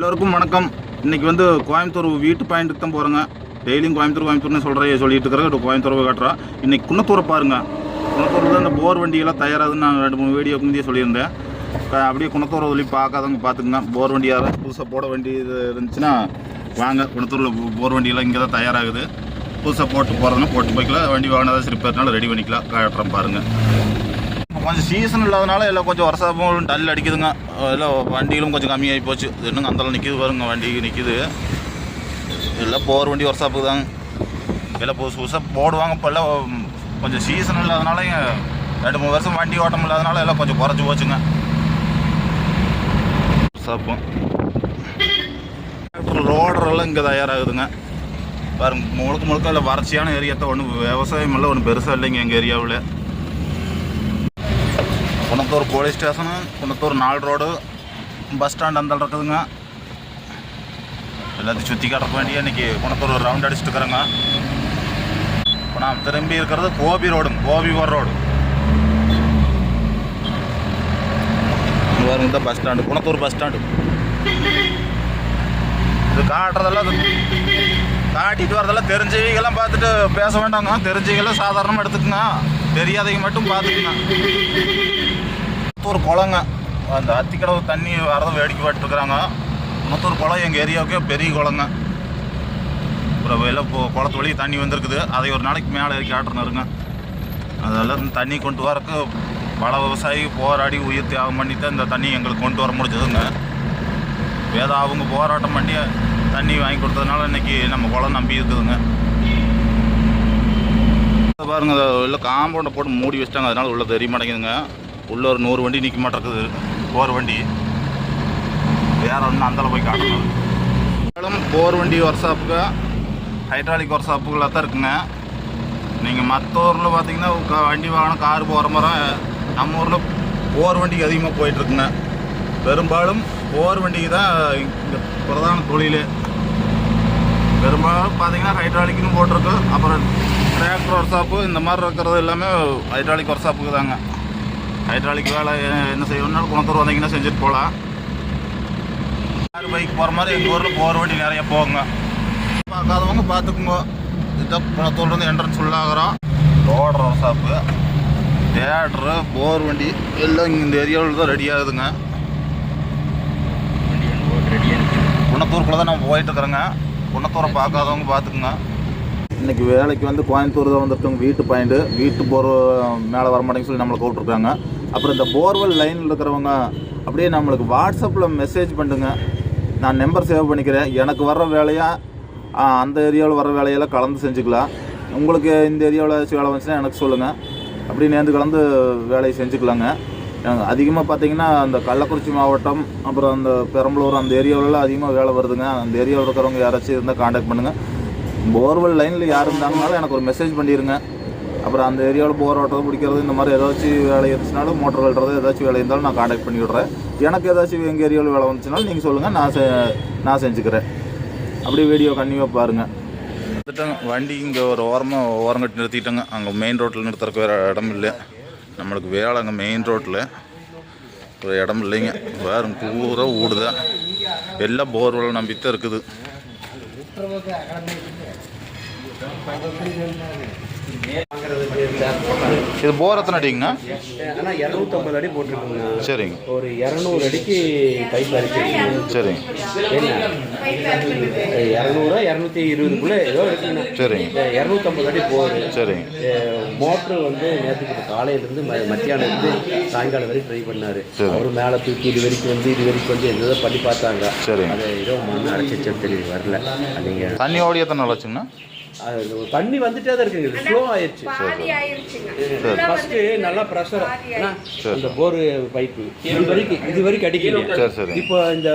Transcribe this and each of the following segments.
எல்லோருக்கும் வணக்கம். இன்றைக்கி வந்து கோயம்புத்தூர் வீட்டு பாயிண்ட்டுக்கு தான் போகிறேங்க டெய்லியும் கோயம்புத்தூர் கோயம்புத்தூர்னு சொல்கிறேன் சொல்லிட்டு இருக்கிறேன். கோயம்புத்தூர் காட்டுறேன் இன்றைக்கி குன்னத்தூரை பாருங்கள் குன்னத்தூரில் தான் இந்த போர் வண்டியெல்லாம் தயாராகுதுன்னு நான் ரெண்டு மூணு வீடியோக்கு முந்தைய சொல்லியிருந்தேன். அப்படியே குன்னத்தூரை சொல்லி பார்க்காதவங்க பார்த்துக்குங்க. போர் வண்டி யாராவது புதுசாக போட வேண்டி இது இருந்துச்சுன்னா வாங்க. குணத்தூரில் போ- போர் வண்டியெல்லாம் இங்கே தான் தயாராகுது. புதுசாக போட்டு போகிறதுனா போட்டு போய்க்கலாம். வண்டி வாங்கினதா ரிப்பேர்னால ரெடி பண்ணிக்கலாம். காட்டுறேன் பாருங்கள் கொஞ்சம் சீசன் இல்லாதனால எல்லாம் கொஞ்சம் வருஷமும் டல் அடிக்குதுங்க. எல்லாம் வண்டிகளும் கொஞ்சம் கம்மியாகி போச்சு. இன்னும் அந்தளவு நிற்கிது பாருங்க வண்டி நிற்கிது எல்லாம் போகிற வண்டி ஒர்க்ஷாப்புக்கு தாங்க எல்லாம் புதுசு புதுசாக போடுவாங்க இப்போ எல்லாம் கொஞ்சம் சீசன் இல்லாதனால ரெண்டு மூணு வருஷம் வண்டி ஓட்டம் இல்லாதனால எல்லாம் கொஞ்சம் குறைச்சி போச்சுங்க. ஒர்க்ஷாப்பும் ரோடரெல்லாம் இங்கே தயாராகுதுங்க. பாருங்க முழுக்க முழுக்க இல்லை வறட்சியான ஏரியா தான். ஒன்றும் விவசாயம் எல்லாம் ஒன்றும் பெருசாக இல்லைங்க எங்கள் ஏரியாவில். குணத்தூர் போலீஸ் ஸ்டேஷனு குணத்தூர் நாலு ரோடு பஸ் ஸ்டாண்ட் அந்த இருக்குதுங்க. எல்லாத்தையும் சுற்றி காட்டுறக்க வேண்டிய இன்றைக்கி குணத்தூர் ரவுண்ட் அடிச்சுட்டு இருக்கிறேங்க. இப்போ நான் திரும்பி இருக்கிறது கோபி ரோடுங்க கோபி போகிற ரோடு. இங்க பாருங்க இந்த bus stand Gunathur bus stand. இது காட்டுறதெல்லாம் இது காட்டிட்டு வரதெல்லாம் தெரிஞ்சவங்கெல்லாம் பார்த்துட்டு பேச வேண்டாங்க. தெரிஞ்சவங்கெல்லாம் சாதாரணமாக எடுத்துக்கங்க. தெரியாதவங்க மட்டும் பார்த்துக்குங்க. ஒரு குளங்க. அந்த அத்திக்கடவு தண்ணி வரதை வேடிக்கை பார்த்துருக்குறாங்க முத்தூர் குளம் எங்கள் ஏரியாவுக்கே பெரிய குளங்க. அப்புறம் வெளில இப்போ குளத்து வழி தண்ணி வந்திருக்குது. அதை ஒரு நாளைக்கு மேலே இறக்கி காட்டுறனுருங்க அதெல்லாம் தண்ணி கொண்டு வரக்கு பல விவசாயி போராடி உயிர் தியாகம் பண்ணி தான் இந்த தண்ணி எங்களுக்கு கொண்டு வர முடிஞ்சதுங்க. வேதா அவங்க போராட்டம் பண்ணி தண்ணி வாங்கி கொடுத்ததுனால இன்னைக்கு நம்ம குளம் நம்பி இருக்குதுங்க. இதை பாருங்க உள்ள காம்பவுண்டை போட்டு மூடி வச்சிட்டாங்க. அதனால உள்ளே தெரிய மாட்டேங்குதுங்க. உள்ளே ஒரு நூறு வண்டி நிற்க மாட்டேங்குது. போர் வண்டி. வேறு ஒன்று அந்தளவு போய் காட்டணும். போர் வண்டி ஒர்க் ஷாப்புக்கு ஹைட்ராலிக் ஒர்க் ஷாப்புகளாக தான் இருக்குங்க. நீங்கள் மற்ற ஊரில் பார்த்தீங்கன்னா வண்டி வாகனம் கார் போகிற மாதிரி நம்ம ஊரில் போர் வண்டிக்கு அதிகமாக போயிட்டுருக்குங்க. பெரும்பாலும் போர் வண்டிக்கு தான் இந்த பிரதான தொழில். பெரும்பாலும் பார்த்தீங்கன்னா ஹைட்ராலிக்னு போட்டிருக்கு. அப்புறம் டிராக்டர் ஒர்க் ஷாப்பு இந்த மாதிரி இருக்கிறது எல்லாமே ஹைட்ராலிக் ஒர்க் ஷாப்புக்கு தாங்க. ஹைட்ராலிக் வேலை என்ன செய்யணும்னாலும் குணத்தூர் வந்தீங்கன்னா செஞ்சுட்டு போகலாம் கார் பைக் போகிற மாதிரி எங்கள் ஊரில் போகிற வண்டி நிறைய போகுங்க. பார்க்காதவங்க பார்த்துக்குங்க. இதுதான் குணத்தூர்லேருந்து என்ட்ரன்ஸ் உள்ளாகிறோம். ரோடு ஒர்க் ஷாப்பு தேட்ரு போர் வண்டி எல்லாம் இந்த ஏரியாவில் தான் ரெடி ஆகுதுங்க. குணத்தூருக்குள்ள தான் நம்ம போயிட்டுருக்குறோங்க. குணத்தூரை பார்க்காதவங்க பார்த்துக்குங்க. இன்னைக்கு வேலைக்கு வந்து கோயம்புத்தூர் தான் வந்திருக்கவங்க வீட்டு பாயிண்ட்டு வீட்டு போர் மேலே வர மாட்டேங்குன்னு சொல்லி நம்மளை கூப்பிட்ருக்காங்க அப்புறம் இந்த போர்வெல் லைனில் இருக்கிறவங்க அப்படியே நம்மளுக்கு வாட்ஸ்அப்பில் மெசேஜ் பண்ணுங்க. நான் நம்பர் சேவ் பண்ணிக்கிறேன். எனக்கு வர்ற வேலையாக அந்த ஏரியாவில் வர வேலையெல்லாம் கலந்து செஞ்சுக்கலாம். உங்களுக்கு இந்த ஏரியாவில் வேலை வந்துச்சுன்னா எனக்கு சொல்லுங்கள் அப்படி நேர்ந்து கலந்து வேலையை செஞ்சுக்கலாங்க. அதிகமாக பார்த்தீங்கன்னா அந்த கள்ளக்குறிச்சி மாவட்டம் அப்புறம் அந்த பெரம்பலூர் அந்த ஏரியாவிலலாம் அதிகமாக வேலை வருதுங்க. அந்த ஏரியாவில் இருக்கிறவங்க யாராச்சும் இருந்தால் காண்டாக்ட் பண்ணுங்கள் போர்வெல் லைனில் யார் இருந்தாங்கனாலும் எனக்கு ஒரு மெசேஜ் பண்ணிடுங்க அப்புறம் அந்த ஏரியாவில் போர் ஓட்டுறது பிடிக்கிறது இந்த மாதிரி ஏதாச்சும் வேலை இருந்துச்சுனாலும் மோட்டர் வெல்றது ஏதாச்சும் வேலை இருந்தாலும் நான் காண்டாக்ட் பண்ணி விட்றேன். எனக்கு ஏதாச்சும் எங்கள் ஏரியாவில் வேலை வந்துச்சுனாலும் நீங்கள் சொல்லுங்கள் நான் செ நான் செஞ்சுக்கிறேன். அப்படியே வீடியோ கண்டிப்பாக பாருங்கள் வந்துட்டோங்க வண்டி இங்கே ஒரு ஓரமாக ஓரம் கட்டி நிறுத்திட்டோங்க. அங்கே மெயின் ரோட்டில் நிறுத்துறதுக்கு வேறு இடம் இல்லை. நம்மளுக்கு வேலை அங்கே மெயின் ரோட்டில் ஒரு இடம் இல்லைங்க. வேறு பூரா ஊடுதான் எல்லாம் போர்வெல் நம்பித்தான் இருக்குது. இது போர் எத்தனை அடிங்கண்ணா ஆனால் இரநூத்தம்பது அடி போட்டிருக்குங்க சரிங்க. ஒரு இரநூறு அடிக்கு பைப் அடிச்சிருக்கீங்க சரிங்க. என்ன? இரநூறு இரநூத்தி இருபதுக்குள்ளே ஏதோ இருக்குங்க சரிங்க. இரநூத்தம்பது அடி போகுது சரிங்க. மோட்ரு வந்து நேற்றுக்கு காலையிலேருந்து ம மத்தியானம் இருந்து சாயங்காலம் வரைக்கும் ட்ரை பண்ணார். சரி. அவர் மேலே தூக்கி இது வரைக்கும் வந்து இது வரைக்கும் வந்து எதோ பண்ணி பார்த்தாங்க. சரிங்க. அது ஏதோ மண் அடைச்சிச்சு தெரியுது வரல. நீங்கள் தண்ணி ஓடி எத்தனை நாள் ஆச்சுங்கண்ணா? தண்ணி வந்துட்டே தான் இருக்குங்க. இது ஸ்லோ ஆயிடுச்சு பாதி ஆயிருச்சுங்க. ஃபர்ஸ்ட் நல்லா ப்ரெஷர் அந்த போர் பைப்பு இது வரைக்கும் இது வரைக்கும் அடிக்கல. சரி சரி. இப்போ இந்த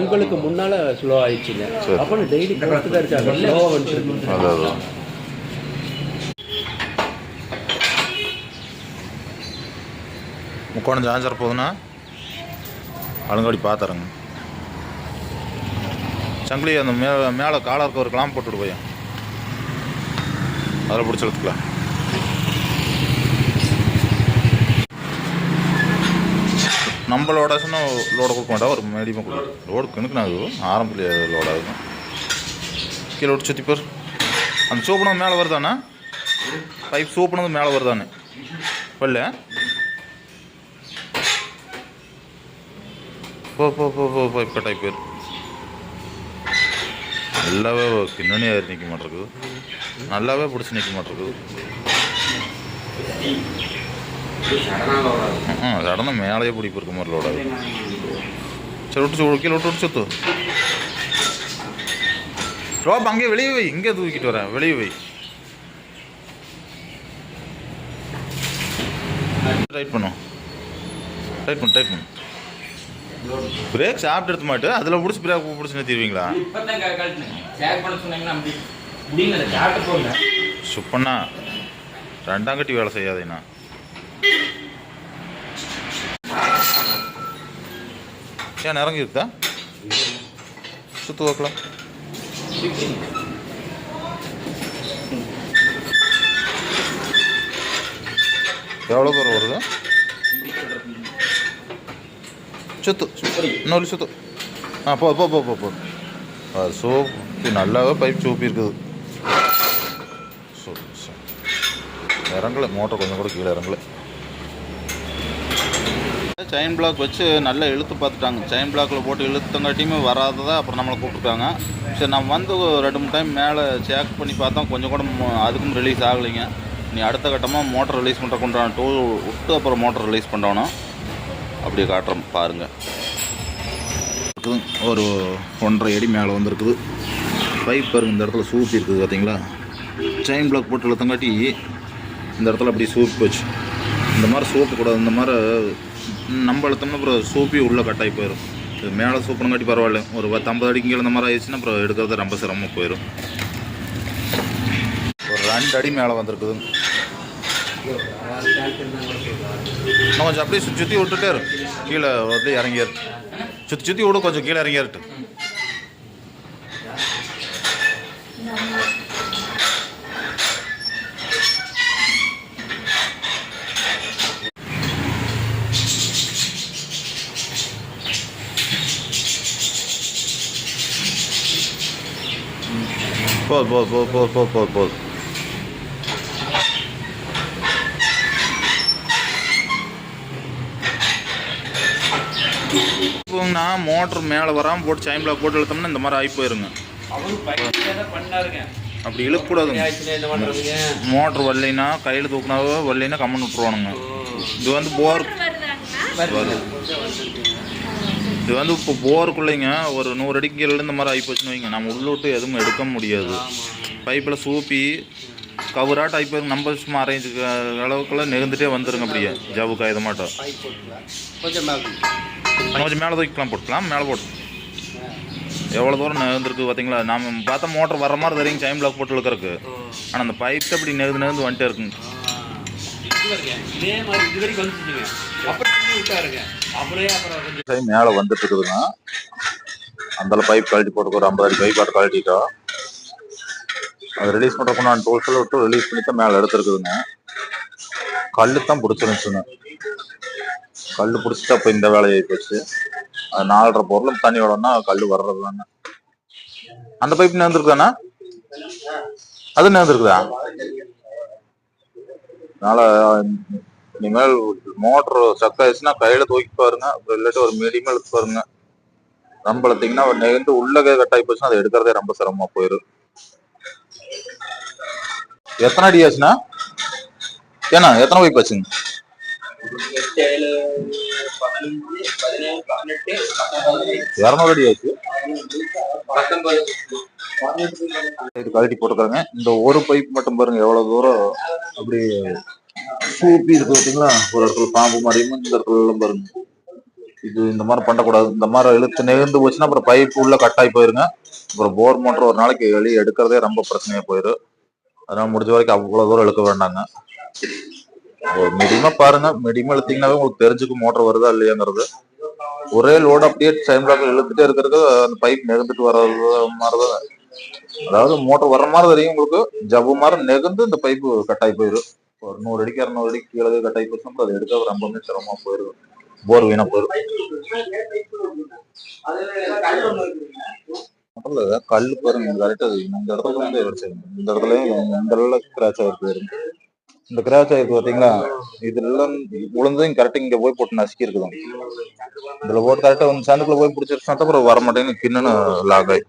உங்களுக்கு முன்னால ஸ்லோ ஆயிடுச்சுங்க அப்போ டெய்லி கொடுத்து தான் இருக்காங்க ஸ்லோவாக வந்துருக்கு முக்கோணம் ஜாஞ்சர் போகுதுண்ணா அலங்காடி பார்த்துறேங்க சங்கிலி அந்த மே மேலே காலருக்கு ஒரு கிளாம் போட்டுவிட்டு போய் அதில் பிடிச்சி எடுத்துக்கலாம். நம்ம லோடாச்சுன்னா லோடு கொடுக்க மாட்டா ஒரு மீடியமாக கொடுக்கும் லோடு கிணக்குனா அது ஆரம்பத்தில் லோட் ஆகும் கீழே விட்டு சுற்றி பேர். அந்த சோப்புனது மேலே வருதாண்ணா? பைப் சோப்புனது மேலே வருதானே வரல? போ போ போ போ போ இப்போ டைப் பேர் நல்லாவே கிண்ணனி ஏறி நிற்க மாட்டேருக்குது. நல்லாவே பிடிச்சி நிற்க மாட்டேருக்குது. ஆ சடனாக மேலேயே பிடிப்பு இருக்க மாதிரி லோடாது சரி விட்டு கீழே விட்டு விட்டு சுத்து. ரோப் அங்கேயே வெளியே வை இங்கே தூக்கிட்டு வரேன் வெளியே வை. டைட் பண்ணும் டைட் பண்ணு டைட் பண்ணு. பிரேக் சாப்பிட்டு எடுத்து மாட்டு அதில் பிடிச்சி பிரேக் பிடிச்சி நிறுத்திடுவீங்களா சுப்பண்ணா ரெண்டாம் கட்டி வேலை செய்யாதேண்ணா ஏன் இறங்கி இருக்கா? சுத்து வைக்கலாம் எவ்வளோ தூரம் வருது? சுத்து இன்னொரு சுத்து. ஆ போ போ போ போ போ. அது சோப்பு நல்லாவே பைப் சோப்பு இருக்குது. சரி இறங்கல மோட்டர் கொஞ்சம் கூட கீழே இறங்கல. செயின் பிளாக் வச்சு நல்லா இழுத்து பார்த்துட்டாங்க. செயின் பிளாக்கில் போட்டு இழுத்தங்காட்டியுமே வராததா அப்புறம் நம்மளை கூப்பிட்டுருக்காங்க. சரி நம்ம வந்து ஒரு ரெண்டு மூணு டைம் மேலே செக் பண்ணி பார்த்தோம். கொஞ்சம் கூட அதுக்கும் ரிலீஸ் ஆகலைங்க. நீ அடுத்த கட்டமாக மோட்டர் ரிலீஸ் பண்ணுற கொண்டான டூ விட்டு அப்புறம் மோட்டர் ரிலீஸ் பண்ணணும் அப்படியே காட்டுறோம் பாருங்கள் ஒரு ஒன்றரை அடி மேலே வந்திருக்குது. பைப் பாருங்க இந்த இடத்துல சூப்பி இருக்குது பார்த்தீங்களா செயின் பிளாக் போட்டு இழுத்தங்காட்டி இந்த இடத்துல அப்படி சூப்பி போச்சு. இந்த மாதிரி சூப்பு கூடாது. இந்த மாதிரி நம்ம இழுத்தோம்னா அப்புறம் சூப்பி உள்ளே கட்டாகி போயிடும் இது மேலே சூப்பணுங்காட்டி பரவாயில்ல. ஒரு பத்து ஐம்பது அடிக்கு கீழே இந்த மாதிரி ஆயிடுச்சுன்னா அப்புறம் எடுக்கிறது ரொம்ப சிரமமாக போயிடும் ஒரு ரெண்டு அடி மேலே வந்திருக்குது. கொஞ்சம் அப்படியே சுற்றி சுற்றி விட்டுட்டே இரு. கீழே வந்து இறங்கியாரு சுற்றி சுற்றி விடு கொஞ்சம் கீழே இறங்கியாருட்டு போது போது போது போது போது போது போது இப்போங்கண்ணா மோட்ரு மேலே வராமல் போட்டு பிளாக் போட்டு இழுத்தோம்னா இந்த மாதிரி ஆகி போயிருங்க. அப்படி இழுக்கக்கூடாதுங்க. மோட்ரு வரலைன்னா கையில் தூக்குனாவோ வரலைன்னா கம்மன் விட்ருவானுங்க இது வந்து போர் இது வந்து இப்போ போருக்குள்ளைங்க ஒரு நூறு அடிக்கு கீழே இந்த மாதிரி ஆகி போச்சுன்னு வைங்க. நம்ம உள்ள விட்டு எதுவும் எடுக்க முடியாது. பைப்பில் சூப்பி கவராட் ஆகி போயிருங்க. நம்ம சும்மா அரேஞ்சு அளவுக்குள்ள நெருந்துட்டே வந்துருங்க அப்படியே ஜவு மாட்டோம் கொஞ்சம் மேலே தூக்கிக்கலாம் போட்டுக்கலாம். மேலே போட்டு. எவ்வளோ தூரம் நெருந்துருக்கு பார்த்தீங்களா நாம பார்த்தா மோட்டர் வர மாதிரி தெரியும் சைன் பிளாக் போட்டு இழுக்கிறதுக்கு. ஆனால் அந்த பைப் அப்படி நெருந்து நெருந்து வந்துட்டே இருக்குங்க. மேலே வந்துட்டு இருக்குதுங்க. அந்த பைப் கழட்டி போட்டு ஒரு ஐம்பது அடி பைப் ஆட்டு கழட்டிட்டோம் அது ரிலீஸ் பண்ணுறதுக்கு நான் டூல்ஸில் விட்டு ரிலீஸ் பண்ணி தான் மேலே எடுத்துருக்குதுங்க. கல் தான் பிடிச்சிருந்துச்சுங்க. கல் பிடிச்சிட்டு அப்போ இந்த வேலையாகி போச்சு. அது நாலரை பொருளும் தண்ணி விடணும்னா கல் வர்றது தானே அந்த பைப் நேர்ந்துருக்குதாண்ணா? அது நேர்ந்துருக்குதா? அதனால இனிமேல் மோட்டர் சக்க ஆயிடுச்சுன்னா கையில தூக்கி பாருங்க. அப்புறம் இல்லாட்டி ஒரு மீடியமா எடுத்து பாருங்க. ரொம்ப எடுத்தீங்கன்னா நெகிழ்ந்து உள்ள கட் ஆகி போச்சுன்னா அதை எடுக்கிறதே ரொம்ப சிரமமா போயிடும் எத்தனை அடி ஆச்சுண்ணா? ஏண்ணா எத்தனை பைப் ஆச்சுங்க? ஏழு பதினஞ்சு பதினேழு பதினெட்டு பத்தொன்பது இரநூறு அடி ஆச்சு பத்தொன்பது இது கழட்டி போட்டுருக்காங்க இந்த ஒரு பைப் மட்டும் பாருங்க எவ்வளவு தூரம் அப்படி சூப்பி இருக்கு பார்த்தீங்களா? ஒரு இடத்துல பாம்பு மாதிரியும் இந்த இடத்துல பாருங்க. இது இந்த மாதிரி பண்ணக்கூடாது. இந்த மாதிரி இழுத்து நெகிழ்ந்து போச்சுன்னா அப்புறம் பைப் உள்ள கட் ஆகி போயிருங்க. அப்புறம் போர் மோட்டர் ஒரு நாளைக்கு வெளியே எடுக்கிறதே ரொம்ப பிரச்சனையா போயிடும் அதனால முடிஞ்ச வரைக்கும் அவ்வளவு தூரம் இழுக்க வேண்டாங்க. ஒரு பாருங்க. மீடியமா இழுத்தீங்கன்னாவே உங்களுக்கு தெரிஞ்சுக்கும் மோட்டர் வருதா இல்லையாங்கிறது. ஒரே லோடு அப்படியே டைம் பிளாக்ல இழுத்துட்டே இருக்கிறது அந்த பைப் நெகுந்துட்டு வர்றது மாதிரிதான். அதாவது மோட்டர் வர்ற மாதிரி தெரியும் உங்களுக்கு. ஜவ்வு மாதிரி நெகுந்து இந்த பைப்பு கட்டாயி போயிடும் ஒரு நூறு அடிக்கு இரநூறு அடிக்கு கீழே கட்டாயி போச்சுன்னா அதை எடுக்க ரொம்பவுமே சிரமமா போயிடும் போர் வீணா போயிடும் கல் பாருங்க கரெக்டா இந்த இடத்துல வந்து இந்த இடத்துலயும் இந்த இடத்துல கிராச் ஆயிருக்கு இந்த கிராச் ஆயிருக்கு பாத்தீங்களா? இதெல்லாம் உளுந்தும் கரெக்டா இங்க போய் போட்டு நசுக்கி இருக்குதுங்க இதுல போட்டு கரெக்டா வந்து சந்துக்குள்ள போய் பிடிச்சிருச்சுனா அப்புறம் வர மாட்டேங்குது. கிண்ணனு லாக் ஆகி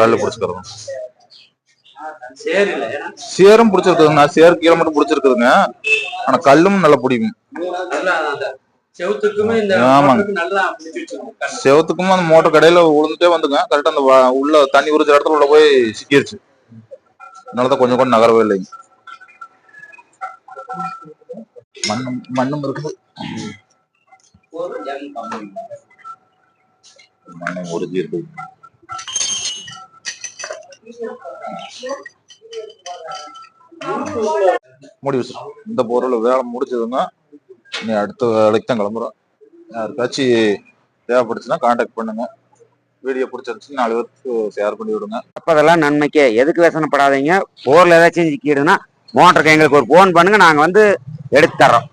கல்லு பிடிச்சிக்கிறோம் சேரும் பிடிச்சிருக்குதுங்க. சேர் கீழே மட்டும் பிடிச்சிருக்குதுங்க. ஆனா கல்லும் நல்லா பிடிக்கும். செவுத்துக்குமே அந்த மோட்டர் கடையில விழுந்துட்டே வந்துங்க. கரெக்டா அந்த உள்ள தண்ணி உறிஞ்ச இடத்துல உள்ள போய் சிக்கிருச்சு. அதனாலதான் கொஞ்சம் கொஞ்சம் நகரவே இல்லைங்க. மண்ணும் மண்ணும் இருக்குது மண்ணும் உறுதி இருக்கு முடிவு சார் இந்த பொருள் வேலை முடிச்சதுன்னா நீ அடுத்த வேலைக்கு தான் கிளம்புறோம் யாருக்காச்சும் தேவைப்படுச்சுன்னா காண்டாக்ட் பண்ணுங்க. வீடியோ பிடிச்சிருந்துச்சு நாலு பேருக்கு ஷேர் பண்ணி விடுங்க. அப்பதெல்லாம் நன்மைக்கே. எதுக்கு வேசனப்படாதீங்க. போரில் ஏதாச்சும் சிக்கிடுதுன்னா மோட்டருக்கு எங்களுக்கு ஒரு ஃபோன் பண்ணுங்க நாங்க வந்து எடுத்து தர்றோம்.